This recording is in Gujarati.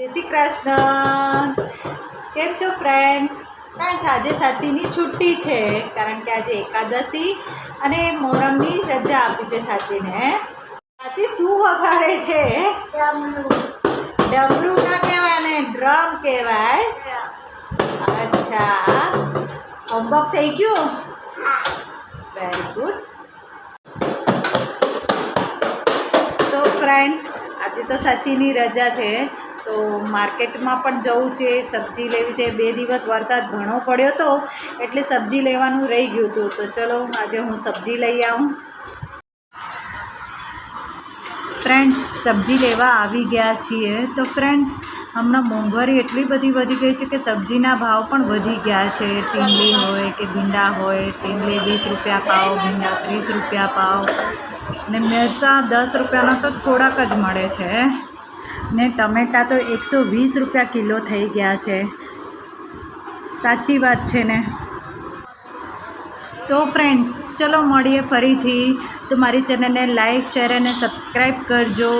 જય શ્રી કૃષ્ણ. કેમ છો ફ્રેન્ડ્સ ફ્રેન્ડ્સ આજે સાચીની છુટ્ટી છે, કારણ કે આજે એકાદશી અને મોરમની રજા આપી છે સાચીને. સાચી શું વગાડે છે? ડમરું ના કહેવાય ને ડ્રમ કહેવાય. અચ્છા. હોમવર્ક થઈ ગયું? વેરી ગુડ તો ફ્રેન્ડ્સ આજે તો સાચીની રજા છે. તો માર્કેટમાં પણ જવું છે, સબ્જી લેવી છે. બે દિવસ વરસાદ ઘણો પડ્યો હતો એટલે સબ્જી લેવાનું રહી ગયું હતું. તો ચલો, આજે હું સબ્જી લઈ આવું. ફ્રેન્ડ્સ, સબ્જી લેવા આવી ગયા છીએ. તો ફ્રેન્ડ્સ, હમણાં મોંઘવારી એટલી બધી વધી ગઈ છે કે સબ્જીના ભાવ પણ વધી ગયા છે. ટીંગલી હોય કે ભીંડા હોય ટીંગલી વીસ રૂપિયા પાવ, ભીંડા ત્રીસ રૂપિયા પાવ ને મિરચાં દસ રૂપિયાના તો થોડાક જ મળે છે. ને ટમેટાં તો એકસો વીસ રૂપિયા કિલો થઈ ગયા છે. સાચી વાત છે ને? તો ફ્રેન્ડ્સ ચલો મળીએ ફરીથી. તો મારી ચેનલને લાઇક શેર અને સબસ્ક્રાઈબ કરજો.